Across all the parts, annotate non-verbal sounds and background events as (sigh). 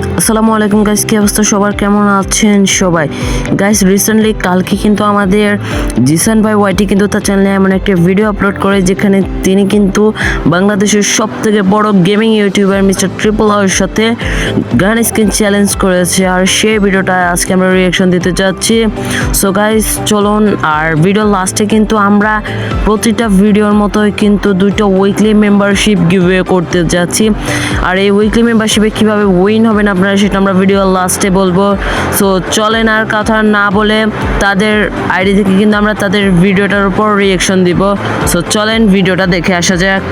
আসসালামু আলাইকুম গাইস কি অবস্থা? সবার কেমন আছেন সবাই? গাইস রিসেন্টলি কালকে কিন্তু আমাদের জিসান ভাই ওয়াইটি কিন্তু তার চ্যানেলে এমন একটা ভিডিও আপলোড করে যেখানে তিনি কিন্তু বাংলাদেশের সব থেকে বড় gaming YouTuber mister triple R সাথে গান স্ক্রিন চ্যালেঞ্জ করেছে। আর সেই ভিডিওটা আজকে আমরা রিয়াকশন দিতে যাচ্ছি। সো গাইস চলুন, আর ভিডিও লাস্টে কিন্তু আমরা প্রতিটা ভিডিওর মতোই কিন্তু দুইটা উইকলি মেম্বারশিপ গিভওয়ে করতে যাচ্ছি। আর এই উইকলি মেম্বারশিপে কীভাবে উইন হবেন আপনারা, সেটা আমরা ভিডিও লাস্টে বলব। সো চলেন আর কথা না বলে তাদের আইডি থেকে কিন্তু আমরা তাদের ভিডিওটার উপর রিয়েকশন দিব। সো চলেন ভিডিওটা দেখে আসা যাক।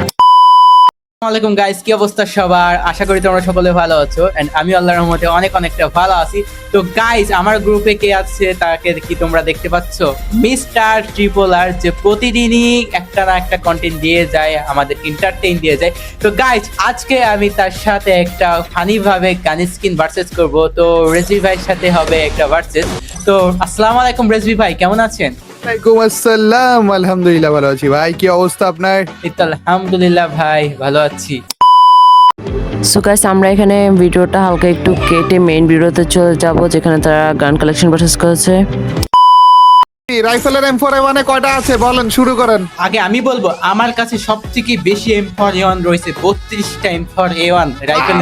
আসসালামাইকুম গাইস কি অবস্থা সবার? আশা করি তোমরা সকলে ভালো আছো। এন্ড আমি আল্লাহর রহমতে অনেক অনেকটা ভালো আছি। তো গাইস আমার গ্রুপে কে আছে তাকে কি তোমরা দেখতে পাচ্ছ? মিস্টার ট্রিপল আর যে প্রতিদিনই একটা না একটা কন্টেন্ট দিয়ে যায়, আমাদের এন্টারটেইন দিয়ে যায়। তো গাইস আজকে আমি তার সাথে একটা ফানি ভাবে গান স্কিন ভার্সেস করব। তো রেজভি ভাইয়ের সাথে হবে একটা ভার্সেস তো আসসালামু আলাইকুম রেজভি ভাই, কেমন আছেন? ওয়ালাইকুম আসসালাম আলহামদুলিল্লাহ ভালো আছি। ভাই কি অবস্থা আপনার? আলহামদুলিল্লাহ ভাই ভালো আছি। সো গাইস আমরা এখানে ভিডিওটা হালকা একটু কেটে মেইন ভিডিওতে চলে যাব যেখানে তারা গান কালেকশন প্রসেস করেছে। রাইফেলের এম ফোর কয়টা আছে? বলেন শুরু করেন। আগে আমি বলব আমার কাছে সব থেকে বেশি এম ফর এ ওয়ান রয়েছে বত্রিশটা M four A one rifle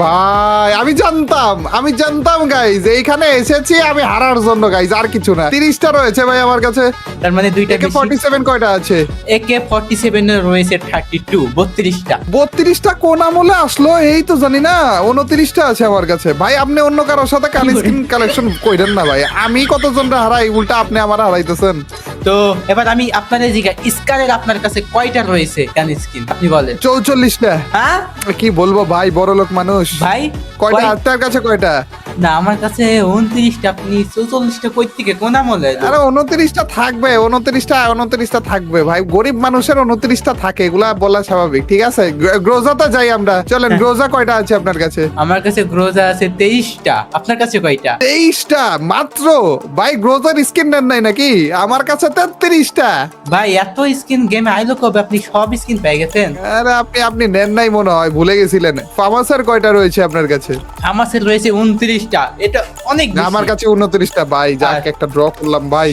ভাই আমি জানতাম আমি জানতাম গাইজ এইখানে এসেছি আমি হারার জন্য গাইজ আর কিছু না। তিরিশটা রয়েছে ভাই আমার কাছে। তার মানে দুইটা একে ফর্টি সেভেন কয়টা আছে? একে ফর্টি সেভেন রয়েছে থার্টি টু বত্রিশটা। বত্রিশটা কোন আমলে আসলো এই তো জানি না উনত্রিশটা আছে আমার কাছে। ভাই আপনি অন্য কারোর সাথে কালেকশন কালেকশন কইরেন না ভাই। আমি কতজনটা হারাই উল্টা আপনি আমার হারাইতেছেন। তো এবার আমি আপনাদের জিজ্ঞা স্কারের আপনার কাছে কয়টা রয়েছে গান স্কিন আপনি বলেন। চৌচল্লিশটা হ্যাঁ? কি বলব ভাই বড় লোক মানুষ। ভাই কয়টা? আপনার কাছে কয়টা? না আমার কাছে উনত্রিশটা আপনি চৌচল্লিশটা কই থেকে কোন আমলে? আরে উনত্রিশটা থাকবে উনত্রিশটা উনত্রিশটা থাকবে ভাই। গরিব মানুষের উনত্রিশটা থাকে এগুলা বলা স্বাভাবিক ঠিক আছে? গ্র- গ্রোজাতে যাই আমরা। চলেন হ্যাঁ। গ্রোজা কয়টা আছে আপনার কাছে? আমার কাছে গ্রোজা আছে তেইশটা। আপনার কাছে কয়টা? তেইশটা মাত্র? ভাই গ্রোজার স্কিন নেন নাই নাকি? আমার কাছে তেত্রিশটা ভাই এত স্কিন গেমে আইলো কবে? আপনি সব স্কিন পেয়ে গেছেন। আরে আপনি আপনি নেন নাই মনে হয় ভুলে গেছিলেন। ফার্মাসের কয়টা রয়েছে আপনার কাছে? আমার কাছে রয়েছে উনত্রিশটা। এটা অনেক না, বেশি। আমার কাছে উনত্রিশটা ভাই। যাক একটা ড্র করলাম ভাই।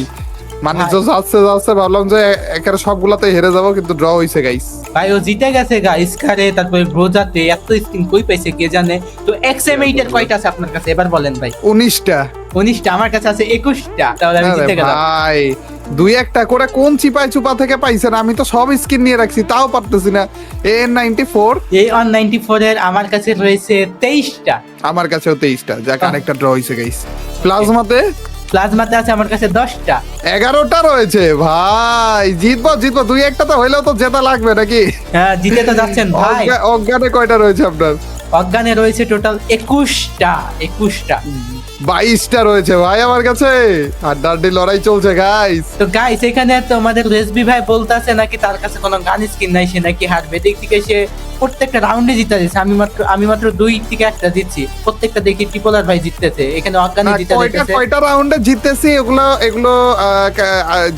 মানে ভাই। তো যাচ্ছে যাচ্ছে ভাবলাম যে একেবারে সবগুলাতে হেরে যাব কিন্তু ড্র হয়েছে গাইস ভাই ও জিতে গেছে গা স্কারে তারপরে গ্রোজাতে এত স্কিন কই পাইছে কে জানে? তো এক্স এম এইটের কয়টা আছে আপনার কাছে? এবার বলেন ভাই। উনিশটা। উনিশটা আমার কাছে আছে একুশটা। তাহলে আমি জিতে গেলাম। ভাই। দুই একটা করে কোন চিপাই চুপা থেকে পাইছেন? আমি তো সব স্কিন নিয়ে রাখছি তাও পারতেছি না। এ নাইনটি ফোর এই ওয়ান নাইনটি ফোর এর আমার কাছে রয়েছে তেইশটা। আমার কাছেও তেইশটা যাক আরেকটা ড্র হয়েছে গাইস প্লাজমাতে প্লাজমাতে আছে আমার কাছে দশটা। এগারোটা রয়েছে ভাই জিতবো জিতবো। দুই একটা তো হইলেও তো জেতা লাগবে নাকি? হ্যাঁ জিতে তো যাচ্ছেন (laughs) ভাই। অজ্ঞানে কয়টা রয়েছে আপনার? অজ্ঞানে রয়েছে টোটাল একুশটা একুশটা। বাইশটা রয়েছে ভাই আমার কাছে। হাড্ডাহাড্ডি লড়াই চলছে গাইস তো গাইস এখানে তো আমাদের রেসবি ভাই বলতেছে নাকি তার কাছে কোনো গান স্কিন নাই সে নাকি হারবে। দিক থেকে সে প্রত্যেকটা রাউন্ডে জিতে দিচ্ছে আমি মাত্র আমি মাত্র দুই থেকে একটা জিতছি প্রত্যেকটা দেখি ট্রিপলার ভাই জিততেছে। এখানে অজ্ঞানে জিতে কয়টা দিতেছে কয়টা রাউন্ডে জিতেছি এগুলো এগুলো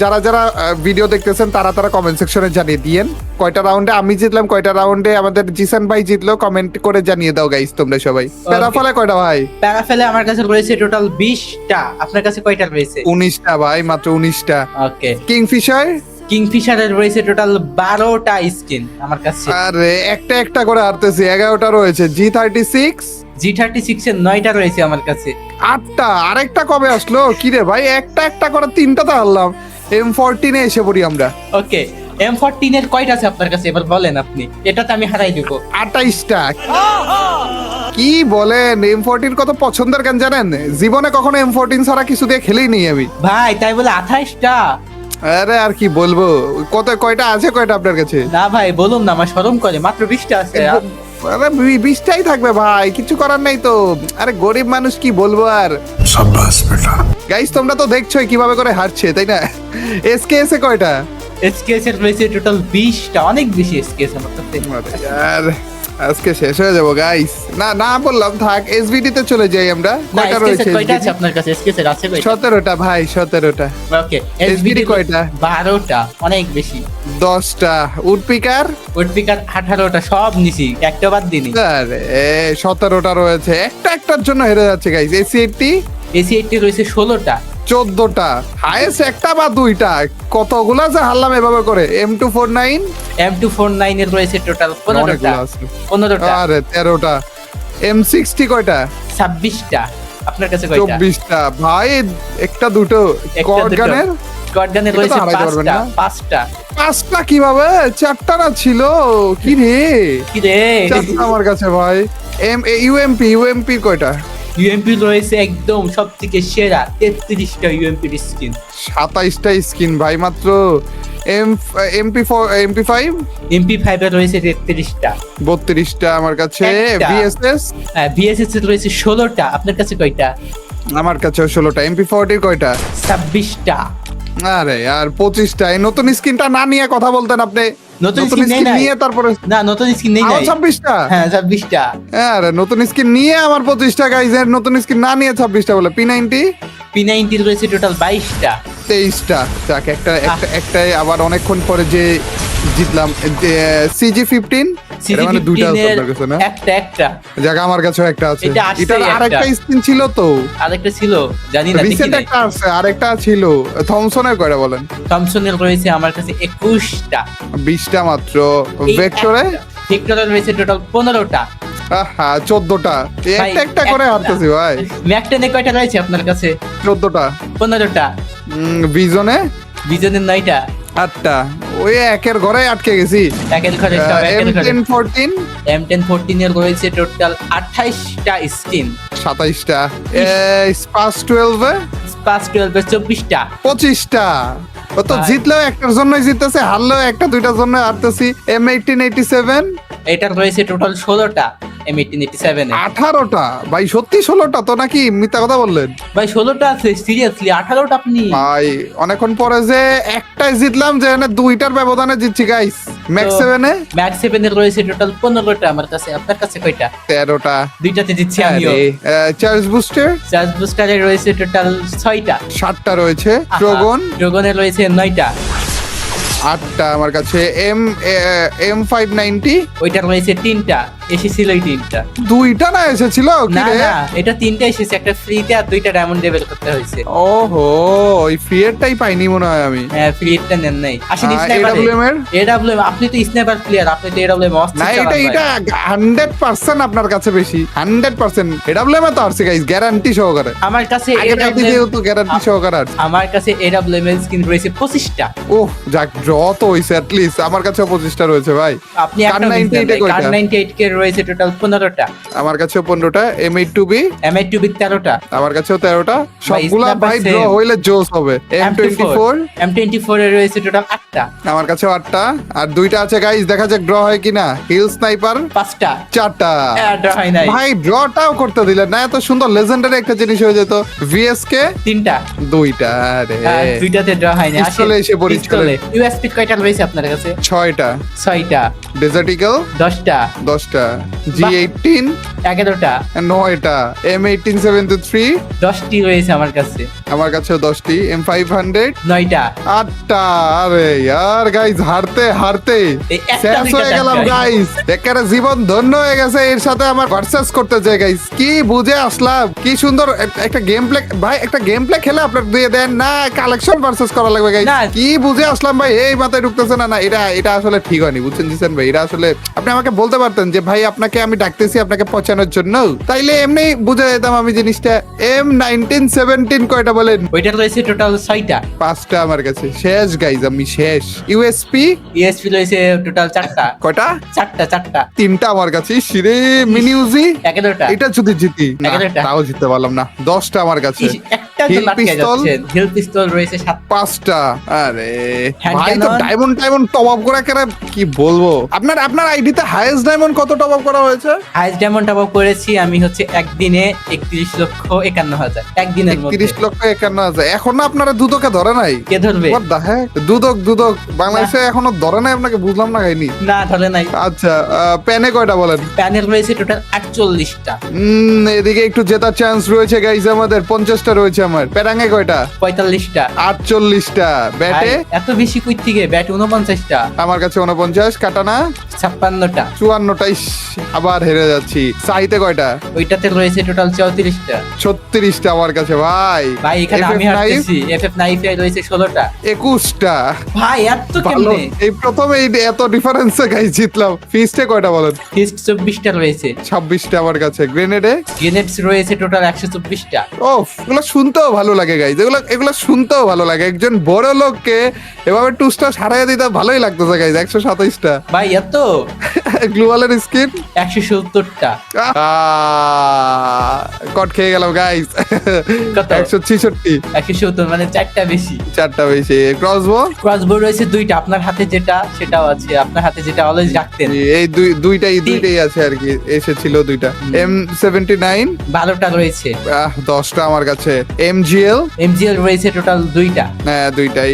যারা যারা ভিডিও দেখতেছেন তারা তারা কমেন্ট সেকশনে জানিয়ে দিয়েন। কয়টা রাউন্ডে আমি জিতলাম কয়টা রাউন্ডে আমাদের জিসান ভাই জিতলো কমেন্ট করে জানিয়ে দাও গাইস তোমরা সবাই। প্যারাফলে কয়টা ভাই? প্যারাফেলে আমার কাছে রয়েছে টোটাল বিশটা। আপনার কাছে কয়টা রয়েছে? উনিশটা ভাই মাত্র উনিশটা। ওকে কিংফিশার? কিংফিশারের রয়েছে টোটাল বারোটা স্কিন আমার কাছে। আরে একটা একটা করে হারতেছি এগারোটা রয়েছে। G thirty six G thirty six এর নয়টা রয়েছে আমার কাছে। আটটা আরেকটা কবে আসলো? কি রে ভাই একটা একটা করে তিনটা তো হারলাম। এম ফোরটিনে এসে পড়ি আমরা। ওকে এম ফোরটিন এর কয়টা আছে আপনার কাছে? এবার বলেন আপনি। এটাতে আমি হারাই দেবো। আটাইশটা। কি বলেন এম ফোরটিন কত পছন্দের গান জানেন? জীবনে কখনো এম ফোরটিন ছাড়া কিছু দিয়ে খেলেই নেই আমি। ভাই তাই বলে আঠাইশটা? আরে আর কি বলব? কত কয়টা আছে কয়টা আপনার কাছে? না ভাই বলুন না আমার শরম করে মাত্র বিশটা আছে। আরে বিশটাই থাকবে ভাই কিছু করার নাই তো। আরে গরিব মানুষ কি বলব আর? সাব্বাস বেটা। গাইস তোমরা তো দেখছোই কীভাবে করে হারছে তাই না? এসকেএস এ কয়টা? এসকেএস এর রয়েছে টোটাল 20টা অনেক বেশি এসকেএস আজকে শেষ হয়ে যাব গাইস না না বললাম থাক এসবিডি তে চলে যাই আমরা। কয়টা রয়েছে কয়টা আছে আপনার কাছে? এসকেস আছে কয়টা সতেরোটা ভাই সতেরোটা। ওকে SBD কয়টা? বারোটা অনেক বেশি। দশটা। উডপিকার? উডপিকার আঠারোটা সব নিছি একটা বাদ দিনি আরে সতেরোটা রয়েছে। একটা একটার জন্য হেরে যাচ্ছে guys AC eighty AC eighty রয়েছে ষোলোটা। চোদ্দটা। হায়েস্ট একটা বা দুইটা? কতগুলা যে হারলাম এভাবে করে? M two four nine M two four nine এর রয়েছে টোটাল পনেরোটা। পনেরোটা। আরে তেরোটা। এম সিক্সটি কয়টা? ছাব্বিশটা। আপনার কাছে কয়টা? চব্বিশটা। ভাই একটা দুটো। গানের তো রয়েছে পাঁচটা। পাঁচটা। পাঁচটা কীভাবে? চারটা না ছিল। কি রে কি রে চারটা আমার কাছে ভাই। এম ইউএমপি ইউএমপি কয়টা? ইউএমপি রয়েছে একদম সব থেকে সেরা তেত্রিশটা ইউএমপির স্কিন সাতাইশটা স্কিন ভাই মাত্র M MP four MP five MP five এর রয়েছে তেত্রিশটা। বত্রিশটা আমার কাছে। একটা। বিএসএস বিএসএস এর রয়েছে ষোলোটা। আপনার কাছে কয়টা? আমার কাছে ষোলোটা। এমপি ফোরটির কয়টা? ছাব্বিশটা। আরে আর পঁচিশটা এই নতুন স্কিনটা না নিয়ে কথা বলতেন আপনি। নতুন নাই। নিয়ে তারপরে না নতুন স্কিন নেই নাই। ছাব্বিশটা? হ্যাঁ আরে নতুন স্কিন নিয়ে আমার পঁচিশটা গাইজের নতুন স্কিন না নিয়ে ছাব্বিশটা বলে। পি নাইনটি পি নাইনটির রয়েছে টোটাল বাইশটা। তেইশটা। যাক একটা একটা একটাই আবার অনেকক্ষণ পরে যে জিতলাম সিজি ফিফটিন মানে একটা একটা। জায়গা আমার কাছেও একটা আছে। এটা। আরেকটা ছিল তো। আরেকটা ছিল? জানি না রিসেন্ট একটা আছে আরেকটা ছিল। থমসনের কয়টা বলেন? থমসনের রয়েছে আমার কাছে একুশটা। বিশটা মাত্র। ভেক্টরে ভেক্টরের রয়েছে টোটাল পনেরোটা। আহা চোদ্দটা। ভাই, একটা একটা করে। হারতেছি ভাই। ম্যাকটেনে কয়টা রয়েছে আপনার কাছে? চোদ্দটা। পনেরোটা। ভিজনে বিজনের নয়টা। আটটা। ওই একের ঘরে আটকে গেছি। একের ঘরে সব এম একের ঘরে। Ten fourteen M ten fourteen এর রয়েছে টোটাল আঠাইশটা স্কিন সাতাইশটা। স্পাস টুয়েলভে পাঁচ টুয়েলভের চব্বিশটা। পঁচিশটা। ও তো জিতলেও একটার জন্যই জিততেছে হারলেও একটা দুইটার জন্য হারতেছি। এম এইটিন এইটি সেভেন এটার রয়েছে টোটাল ষোলোটা। এম এইটিন এইটি সেভেন আঠারোটা? ভাই সত্যি ষোলোটা তো নাকি? মিথ্যা কথা বললেন। ভাই ষোলোটা আছে সিরিয়াসলি আঠারোটা আপনি ভাই অনেকক্ষণ পরে যে একটাই জিতলাম যে দুইটার ব্যবধানে জিতছি গাইস ম্যাক্স সেভেনে ম্যাক্স সেভেন এর রয়েছে টোটাল পনেরোটা আমার কাছে আপনার কাছে কয়টা? তেরোটা। দুইটাতে আমিও। চার্জ বুস্টার চার্জ রয়েছে টোটাল ছয়টা। ষাটটা রয়েছে। রয়েছে নয়টা। আটটা আমার কাছে। এম এম ফাইভ নাইনটি ওইটার রয়েছে তিনটা। এসেছিল ওই তিনটা দুইটা না এসেছিল? কি না রে না এটা তিনটা এসেছে একটা ফ্রিতে আর দুইটা ডায়মন্ড লেভেল করতে হয়েছে। ওহো ওই ফ্রিয়েরটাই পাইনি মনে হয় আমি। হ্যাঁ ফ্রিটা নেন নাই। আসেন আহ, স্নাইপার AWM এর? এডব্লিউএম আপনি তো স্নাইপার প্লেয়ার আপনি তো এডব্লিউএম না এটা এটা। হান্ড্রেড পার্সেন্ট আপনার কাছে বেশি। হান্ড্রেড পার্সেন্ট এডাব্লিউএম তো আসছে গ্যারান্টি সহকারে। আমার কাছে আগে AWM যেহেতু গ্যারান্টি সহকারে আসছে আমার কাছে এডব্লিউএম এর স্কিন রয়েছে পঁচিশটা। ওহ যাক ড্র তো হইছে অ্যাটলিস্ট আমার কাছে পঁচিশটা রয়েছে ভাই। আপনি কার একটা 98 এ কয়টা? কার নাইনটি এইট কে রয়েছে টোটাল পনেরোটা। আমার কাছেও পনেরোটা M eight two B M eight two B তেরোটা। আমার কাছেও তেরোটা। সবগুলা ভাই ড্র হইলে জোস হবে। M twenty four M twenty four এর রয়েছে টোটাল আটটা। আমার কাছেও আটটা। আর দুইটা আছে গাইস দেখা যাক ড্র হয় কিনা। হিল স্নাইপার পাঁচটা। চারটা। আহ, draw হয় নাই। ভাই ড্রটাও করতে দিলেন না এত সুন্দর লেজেন্ডারি একটা জিনিস হয়ে যেত। ভিএসকে তিনটা। দুইটা রে আর দুইটাতে ড্র হয়নি পিস্তলে এসে পড়ি, চলে। ইউএসপি কয়টা রয়েছে আপনার কাছে? ছয়টা। ছয়টা। দশটা। দশটা। জি এইটিন এগারোটা। নয়টা। এম এইটিন থ্রি দশটি রয়েছে আমার কাছে। আমার কাছেও দশটি। এম ফাইভ হান্ড্রেড নয়টা। আটটা। আরে ইয়ার গাইস হারতে হারতে। শেষ হয়ে গেলাম। গাইস একেবারে জীবন ধন্য হয়ে গেছে। এর সাথে আমার ভার্সেস করতে চাই গাইস কি বুঝে আসলাম? কি সুন্দর একটা গেম প্লে ভাই একটা গেম প্লে খেলে আপনার দিয়ে দেন। না কালেকশন ভার্সেস করা লাগবে গাইস কি বুঝে আসলাম ভাই? এই মাথায় ঢুকতেছে না না এটা এটা আসলে ঠিক হয়নি। বুঝছেন জিসেন ভাই? এটা আসলে আপনি আমাকে বলতে পারতেন যে ভাই আপনাকে আমি ডাকতেছি আপনাকে পচানোর জন্য। তাইলে এমনি বুঝে যেতাম আমি জিনিসটা। এম নাইনটিন সেভেন্টিন কয়টা বলেন? ওইটার রয়েছে টোটাল ছয়টা। পাঁচটা আমার কাছে। শেষ গাইজ আমি শেষ। ইউএসপি ইএসপি রয়েছে টোটাল চারটা। কয়টা? চারটা চারটা। তিনটা আমার কাছে। সিরে মিনিউজি এটা যদি জিতি। তাও জিততে পারলাম না। দশটা আমার কাছে। ইস, একটা চারটা Hill জন্য আটকে pistol? যাচ্ছেন হিল পিস্তল রয়েছে সাত পাঁচটা? আরে ভাই তো ডায়মন্ড ডায়মন্ড টপ আপ করা কেন কি বলব? আপনার আপনার আইডিতে হাইয়েস্ট ডায়মন্ড কত টপ আপ করা হয়েছে? হাইস্ট ডায়মন্ড টপ আপ করেছি আমি হচ্ছে একদিনে একত্রিশ লক্ষ একান্ন হাজার। একদিনের মধ্যে। তিরিশ লক্ষ একান্ন হাজার। এখন না আপনারা দুদকে ধরে নাই? কে ধরবে? দুদক দুদক। বাংলাদেশে এখনও ধরে নাই আপনাকে? বুঝলাম না খাইনি না ধরে নাই। আচ্ছা প্যানে কয়টা বলেন? প্যানেল রয়েছে টোটাল আটচল্লিশটা। উম, এদিকে একটু জেতার চান্স রয়েছে গাইজ আমাদের। পঞ্চাশটা রয়েছে আমার। প্যারাঙ্গে কয়টা? পঁয়তাল্লিশটা। আটচল্লিশটা। ব্যাটে? এত বেশি কই থেকে? ব্যাট উনপঞ্চাশটা আমার কাছে উনপঞ্চাশ কাটানা? ছাপ্পান্নটা। চুয়ান্নটা। ইস, আবার হেরে যাচ্ছি। সাইতে কয়টা? ওইটাতে রয়েছে টোটাল চৌত্রিশটা। ছত্রিশটা আমার কাছে ভাই। ভাই এখানে আমি হারতেছি। এফ এফ নাইফে রয়েছে ষোলোটা। একুশটা। ভাই এত কেমনে? এই প্রথম এই এত ডিফারেন্সে গাই জিতলাম। ফিস্টে কয়টা বলেন? ফিস্ট চব্বিশটা রয়েছে। ছাব্বিশটা আমার কাছে। গ্রেনেডে গ্রেনেডস রয়েছে টোটাল একশো চব্বিশটা। ও এগুলো শুনতেও ভালো লাগে গাইজ এগুলো এগুলো শুনতেও ভালো লাগে। একজন বড় লোককে এভাবে টুসটা সারাই দিতে ভালোই লাগতেছে গাইজ একশো সাতাইশটা। ভাই এত? (laughs) গ্লোবালের স্কিন একশো সত্তরটা। কট খেয়ে গেলাম গাইজ একশো ছিষট্টি। একশো সত্তর মানে চারটা বেশি। চারটা বেশি। ক্রসবো ক্রসবো রয়েছে দুইটা আপনার হাতে যেটা সেটাও আছে। আপনার হাতে যেটা অলওয়েজ রাখতেন। এই দুই দুইটাই দুইটাই আছে আর কি। এসেছিল দুইটা। এম সেভেন্টি নাইন বারোটা রয়েছে। দশটা আমার কাছে। এম জিএল এমজিএল রয়েছে টোটাল দুইটা। হ্যাঁ দুইটাই।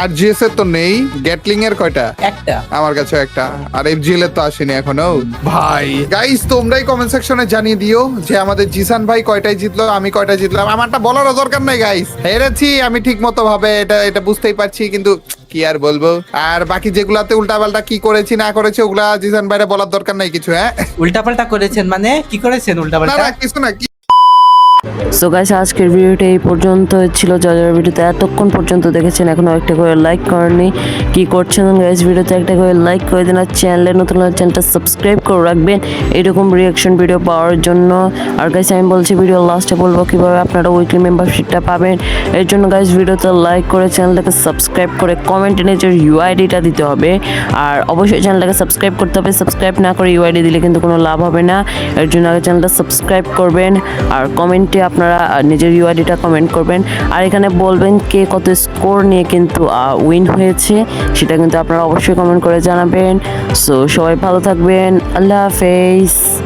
আর জিএস এর তো নেই গ্যাটলিং এর কয়টা? একটা। আমার কাছে একটা। আর এফজিএল এর তো আসেনি এখনও। ভাই। গাইস তোমরাই কমেন্ট সেকশনে জানিয়ে দিও যে আমাদের জিসান ভাই কয়টায় জিতলো আমি কয়টা জিতলাম। আমারটা বলার দরকার নাই গাইস হেরেছি আমি ঠিক মতো ভাবে এটা এটা বুঝতেই পারছি কিন্তু কি আর বলব। আর বাকি যেগুলাতে উল্টা পাল্টা কি করেছি না করেছি ওগুলা জিসান ভাইরে বলার দরকার নাই কিছু হ্যাঁ? উল্টাপাল্টা করেছেন মানে? কি করেছেন না উল্টাপাল্টা না কিছু না কি সো গাইস আজকের ভিডিওটা এই পর্যন্ত ছিল। যারা যারা ভিডিওতে এতক্ষণ পর্যন্ত দেখেছেন এখনও একটা করে লাইক করেননি। কি করছেন গাইস ভিডিওতে একটা করে লাইক করে দিন আর চ্যানেলে নতুন চ্যানেলটা সাবস্ক্রাইব করে রাখবেন। এরকম রিয়াকশন ভিডিও পাওয়ার জন্য। আর গাইস আমি বলছি ভিডিও লাস্টে বলব কীভাবে আপনারা উইকলি মেম্বারশিপটা পাবেন। এর জন্য গাইস ভিডিওতে লাইক করে চ্যানেলটাকে সাবস্ক্রাইব করে কমেন্টে নিজের ইউআইডিটা দিতে হবে। আর অবশ্যই চ্যানেলটাকে সাবস্ক্রাইব করতে হবে। সাবস্ক্রাইব না করে ইউআইডি দিলে কিন্তু কোনো লাভ হবে না। এর জন্য আগে চ্যানেলটা সাবস্ক্রাইব করবেন। আর কমেন্টে আপনারা আহ, নিজের ইউআইডিটা কমেন্ট করবেন। আর এখানে বলবেন কে কত স্কোর নিয়ে কিন্তু উইন হয়েছে সেটা কিন্তু আপনারা অবশ্যই কমেন্ট করে জানাবেন। সো সবাই ভালো থাকবেন। আল্লাহ হাফেজ।